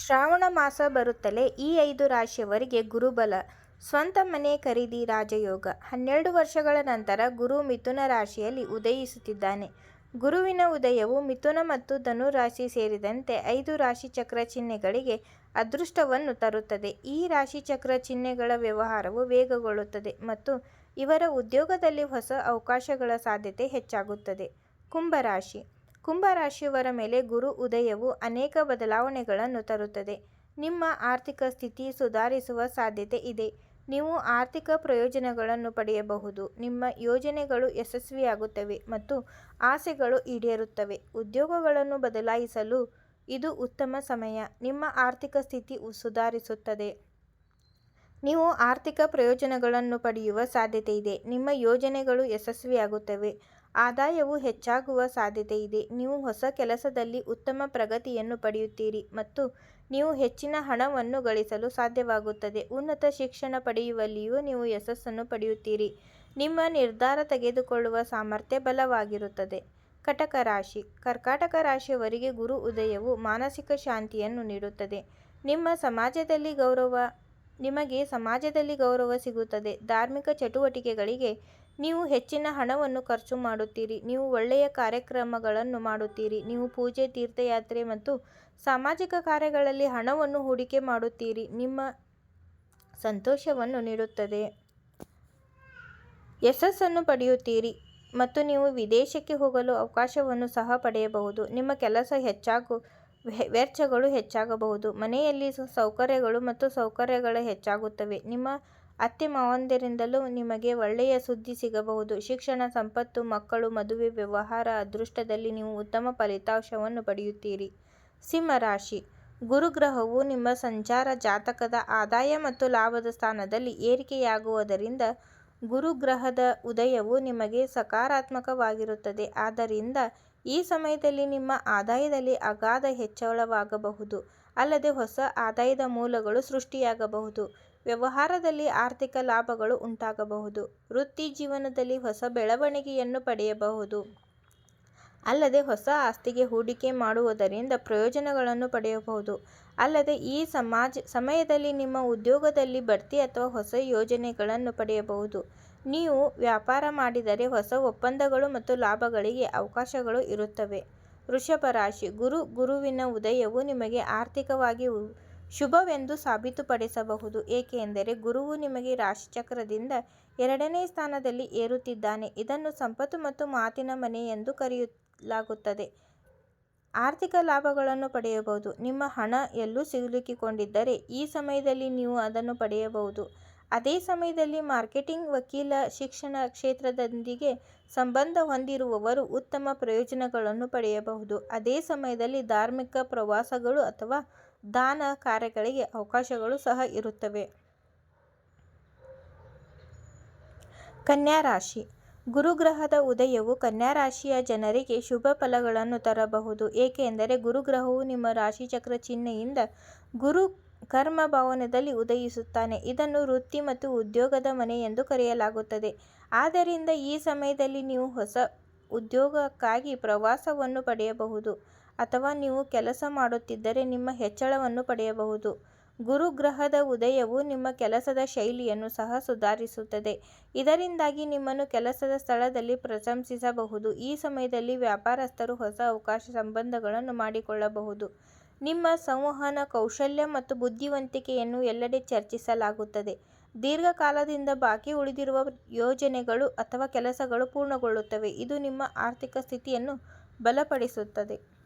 ಶ್ರಾವಣ ಮಾಸ ಬರುತ್ತಲೇ ಈ ಐದು ರಾಶಿಯವರಿಗೆ ಗುರುಬಲ, ಸ್ವಂತ ಮನೆ ಖರೀದಿ ರಾಜಯೋಗ. ಹನ್ನೆರಡು ವರ್ಷಗಳ ನಂತರ ಗುರು ಮಿಥುನ ರಾಶಿಯಲ್ಲಿ ಉದಯಿಸುತ್ತಿದ್ದಾನೆ. ಗುರುವಿನ ಉದಯವು ಮಿಥುನ ಮತ್ತು ಧನು ರಾಶಿ ಸೇರಿದಂತೆ ಐದು ರಾಶಿ ಚಕ್ರ ಚಿಹ್ನೆಗಳಿಗೆ ಅದೃಷ್ಟವನ್ನು ತರುತ್ತದೆ. ಈ ರಾಶಿ ಚಕ್ರ ಚಿಹ್ನೆಗಳ ವ್ಯವಹಾರವು ವೇಗಗೊಳ್ಳುತ್ತದೆ ಮತ್ತು ಇವರ ಉದ್ಯೋಗದಲ್ಲಿ ಹೊಸ ಅವಕಾಶಗಳ ಸಾಧ್ಯತೆ ಹೆಚ್ಚಾಗುತ್ತದೆ. ಕುಂಭರಾಶಿ ಕುಂಭರಾಶಿಯವರ ಮೇಲೆ ಗುರು ಉದಯವು ಅನೇಕ ಬದಲಾವಣೆಗಳನ್ನು ತರುತ್ತದೆ. ನಿಮ್ಮ ಆರ್ಥಿಕ ಸ್ಥಿತಿ ಸುಧಾರಿಸುವ ಸಾಧ್ಯತೆ ಇದೆ. ನೀವು ಆರ್ಥಿಕ ಪ್ರಯೋಜನಗಳನ್ನು ಪಡೆಯಬಹುದು. ನಿಮ್ಮ ಯೋಜನೆಗಳು ಯಶಸ್ವಿಯಾಗುತ್ತವೆ ಮತ್ತು ಆಸೆಗಳು ಈಡೇರುತ್ತವೆ. ಉದ್ಯೋಗಗಳನ್ನು ಬದಲಾಯಿಸಲು ಇದು ಉತ್ತಮ ಸಮಯ. ನಿಮ್ಮ ಆರ್ಥಿಕ ಸ್ಥಿತಿ ಸುಧಾರಿಸುತ್ತದೆ. ನೀವು ಆರ್ಥಿಕ ಪ್ರಯೋಜನಗಳನ್ನು ಪಡೆಯುವ ಸಾಧ್ಯತೆ ಇದೆ. ನಿಮ್ಮ ಯೋಜನೆಗಳು ಯಶಸ್ವಿಯಾಗುತ್ತವೆ. ಆದಾಯವು ಹೆಚ್ಚಾಗುವ ಸಾಧ್ಯತೆ ಇದೆ ನೀವು ಹೊಸ ಕೆಲಸದಲ್ಲಿ ಉತ್ತಮ ಪ್ರಗತಿಯನ್ನು ಪಡೆಯುತ್ತೀರಿ ಮತ್ತು ನೀವು ಹೆಚ್ಚಿನ ಹಣವನ್ನು ಗಳಿಸಲು ಸಾಧ್ಯವಾಗುತ್ತದೆ. ಉನ್ನತ ಶಿಕ್ಷಣ ಪಡೆಯುವಲ್ಲಿಯೂ ನೀವು ಯಶಸ್ಸನ್ನು ಪಡೆಯುತ್ತೀರಿ. ನಿಮ್ಮ ನಿರ್ಧಾರ ತೆಗೆದುಕೊಳ್ಳುವ ಸಾಮರ್ಥ್ಯ ಬಲವಾಗಿರುತ್ತದೆ. ಕಟಕ ರಾಶಿ. ಕರ್ಕಾಟಕ ರಾಶಿಯವರಿಗೆ ಗುರು ಉದಯವು ಮಾನಸಿಕ ಶಾಂತಿಯನ್ನು ನೀಡುತ್ತದೆ. ನಿಮ್ಮ ಸಮಾಜದಲ್ಲಿ ಗೌರವ, ನಿಮಗೆ ಸಮಾಜದಲ್ಲಿ ಗೌರವ ಸಿಗುತ್ತದೆ. ಧಾರ್ಮಿಕ ಚಟುವಟಿಕೆಗಳಿಗೆ ನೀವು ಹೆಚ್ಚಿನ ಹಣವನ್ನು ಖರ್ಚು ಮಾಡುತ್ತೀರಿ, ನೀವು ಒಳ್ಳೆಯ ಕಾರ್ಯಕ್ರಮಗಳನ್ನು ಮಾಡುತ್ತೀರಿ, ನೀವು ಪೂಜೆ, ತೀರ್ಥಯಾತ್ರೆ ಮತ್ತು ಸಾಮಾಜಿಕ ಕಾರ್ಯಗಳಲ್ಲಿ ಹಣವನ್ನು ಹೂಡಿಕೆ ಮಾಡುತ್ತೀರಿ, ನಿಮ್ಮ ಸಂತೋಷವನ್ನು ನೀಡುತ್ತದೆ. ಯಶಸ್ಸನ್ನು ಪಡೆಯುತ್ತೀರಿ ಮತ್ತು ನೀವು ವಿದೇಶಕ್ಕೆ ಹೋಗಲು ಅವಕಾಶವನ್ನು ಸಹ ಪಡೆಯಬಹುದು. ನಿಮ್ಮ ಕೆಲಸ ಹೆಚ್ಚಾಗು ವೆಚ್ಚಗಳು ಹೆಚ್ಚಾಗಬಹುದು. ಮನೆಯಲ್ಲಿ ಸೌಕರ್ಯಗಳು ಮತ್ತು ಸೌಕರ್ಯಗಳು ಹೆಚ್ಚಾಗುತ್ತವೆ. ನಿಮ್ಮ ಅತ್ತೆ ಮಾವಂದಿರಿಂದಲೂ ನಿಮಗೆ ಒಳ್ಳೆಯ ಸುದ್ದಿ ಸಿಗಬಹುದು. ಶಿಕ್ಷಣ, ಸಂಪತ್ತು, ಮಕ್ಕಳು, ಮದುವೆ, ವ್ಯವಹಾರ, ಅದೃಷ್ಟದಲ್ಲಿ ನೀವು ಉತ್ತಮ ಫಲಿತಾಂಶವನ್ನು ಪಡೆಯುತ್ತೀರಿ. ಸಿಂಹರಾಶಿ ಗುರುಗ್ರಹವು ನಿಮ್ಮ ಸಂಚಾರ ಜಾತಕದ ಆದಾಯ ಮತ್ತು ಲಾಭದ ಸ್ಥಾನದಲ್ಲಿ ಏರಿಕೆಯಾಗುವುದರಿಂದ ಗುರುಗ್ರಹದ ಉದಯವು ನಿಮಗೆ ಸಕಾರಾತ್ಮಕವಾಗಿರುತ್ತದೆ. ಆದ್ದರಿಂದ ಈ ಸಮಯದಲ್ಲಿ ನಿಮ್ಮ ಆದಾಯದಲ್ಲಿ ಅಗಾಧ ಹೆಚ್ಚಳವಾಗಬಹುದು. ಅಲ್ಲದೆ ಹೊಸ ಆದಾಯದ ಮೂಲಗಳು ಸೃಷ್ಟಿಯಾಗಬಹುದು. ವ್ಯವಹಾರದಲ್ಲಿ ಆರ್ಥಿಕ ಲಾಭಗಳು ಉಂಟಾಗಬಹುದು. ವೃತ್ತಿ ಜೀವನದಲ್ಲಿ ಹೊಸ ಬೆಳವಣಿಗೆಯನ್ನು ಪಡೆಯಬಹುದು. ಅಲ್ಲದೆ ಹೊಸ ಆಸ್ತಿಗೆ ಹೂಡಿಕೆ ಮಾಡುವುದರಿಂದ ಪ್ರಯೋಜನಗಳನ್ನು ಪಡೆಯಬಹುದು. ಅಲ್ಲದೆ ಈ ಸಮಾಜ, ಸಮಯದಲ್ಲಿ ನಿಮ್ಮ ಉದ್ಯೋಗದಲ್ಲಿ ಬಡ್ತಿ ಅಥವಾ ಹೊಸ ಯೋಜನೆಗಳನ್ನು ಪಡೆಯಬಹುದು. ನೀವು ವ್ಯಾಪಾರ ಮಾಡಿದರೆ ಹೊಸ ಒಪ್ಪಂದಗಳು ಮತ್ತು ಲಾಭಗಳಿಗೆ ಅವಕಾಶಗಳು ಇರುತ್ತವೆ. ವೃಷಭ ರಾಶಿ, ಗುರು, ಗುರುವಿನ ಉದಯವು ನಿಮಗೆ ಆರ್ಥಿಕವಾಗಿ ಶುಭವೆಂದು ಸಾಬೀತುಪಡಿಸಬಹುದು. ಏಕೆಂದರೆ ಗುರುವು ನಿಮಗೆ ರಾಶಿಚಕ್ರದಿಂದ ಎರಡನೇ ಸ್ಥಾನದಲ್ಲಿ ಏರುತ್ತಿದ್ದಾನೆ. ಇದನ್ನು ಸಂಪತ್ತು ಮತ್ತು ಮಾತಿನ ಮನೆ ಎಂದು ಕರೆಯಲಾಗುತ್ತದೆ. ಆರ್ಥಿಕ ಲಾಭಗಳನ್ನು ಪಡೆಯಬಹುದು. ನಿಮ್ಮ ಹಣ ಎಲ್ಲೂ ಸಿಲುಕಿಕೊಂಡಿದ್ದರೆ ಈ ಸಮಯದಲ್ಲಿ ನೀವು ಅದನ್ನು ಪಡೆಯಬಹುದು. ಅದೇ ಸಮಯದಲ್ಲಿ ಮಾರ್ಕೆಟಿಂಗ್ ವಕೀಲ ಶಿಕ್ಷಣ ಕ್ಷೇತ್ರದೊಂದಿಗೆ ಸಂಬಂಧ ಹೊಂದಿರುವವರು ಉತ್ತಮ ಪ್ರಯೋಜನಗಳನ್ನು ಪಡೆಯಬಹುದು. ಅದೇ ಸಮಯದಲ್ಲಿ ಧಾರ್ಮಿಕ ಪ್ರವಾಸಗಳು ಅಥವಾ ದಾನ ಕಾರ್ಯಗಳಿಗೆ ಅವಕಾಶಗಳು ಸಹ ಇರುತ್ತವೆ. ಕನ್ಯಾ ರಾಶಿ ಗುರುಗ್ರಹದ ಉದಯವು ಕನ್ಯಾ ರಾಶಿಯ ಜನರಿಗೆ ಶುಭ ಫಲಗಳನ್ನು ತರಬಹುದು. ಏಕೆಂದರೆ ಗುರುಗ್ರಹವು ನಿಮ್ಮ ರಾಶಿಚಕ್ರ ಚಿಹ್ನೆಯಿಂದ ಗುರು ಕರ್ಮ ಭವನದಲ್ಲಿ ಉದಯಿಸುತ್ತಾನೆ. ಇದನ್ನು ವೃತ್ತಿ ಮತ್ತು ಉದ್ಯೋಗದ ಮನೆ ಎಂದು ಕರೆಯಲಾಗುತ್ತದೆ. ಆದ್ದರಿಂದ ಈ ಸಮಯದಲ್ಲಿ ನೀವು ಹೊಸ ಉದ್ಯೋಗಕ್ಕಾಗಿ ಪ್ರವಾಸವನ್ನು ಪಡೆಯಬಹುದು ಅಥವಾ ನೀವು ಕೆಲಸ ಮಾಡುತ್ತಿದ್ದರೆ ನಿಮ್ಮ ಹೆಚ್ಚಳವನ್ನು ಪಡೆಯಬಹುದು. ಗುರುಗ್ರಹದ ಉದಯವು ನಿಮ್ಮ ಕೆಲಸದ ಶೈಲಿಯನ್ನು ಸಹ ಸುಧಾರಿಸುತ್ತದೆ. ಇದರಿಂದಾಗಿ ನಿಮ್ಮನ್ನು ಕೆಲಸದ ಸ್ಥಳದಲ್ಲಿ ಪ್ರಶಂಸಿಸಬಹುದು. ಈ ಸಮಯದಲ್ಲಿ ವ್ಯಾಪಾರಸ್ಥರು ಹೊಸ ಅವಕಾಶ ಸಂಬಂಧಗಳನ್ನು ಮಾಡಿಕೊಳ್ಳಬಹುದು. ನಿಮ್ಮ ಸಂವಹನ, ಕೌಶಲ್ಯ ಮತ್ತು ಬುದ್ಧಿವಂತಿಕೆಯನ್ನು ಎಲ್ಲೆಡೆ ಚರ್ಚಿಸಲಾಗುತ್ತದೆ. ದೀರ್ಘಕಾಲದಿಂದ ಬಾಕಿ ಉಳಿದಿರುವ ಯೋಜನೆಗಳು ಅಥವಾ ಕೆಲಸಗಳು ಪೂರ್ಣಗೊಳ್ಳುತ್ತವೆ. ಇದು ನಿಮ್ಮ ಆರ್ಥಿಕ ಸ್ಥಿತಿಯನ್ನು ಬಲಪಡಿಸುತ್ತದೆ.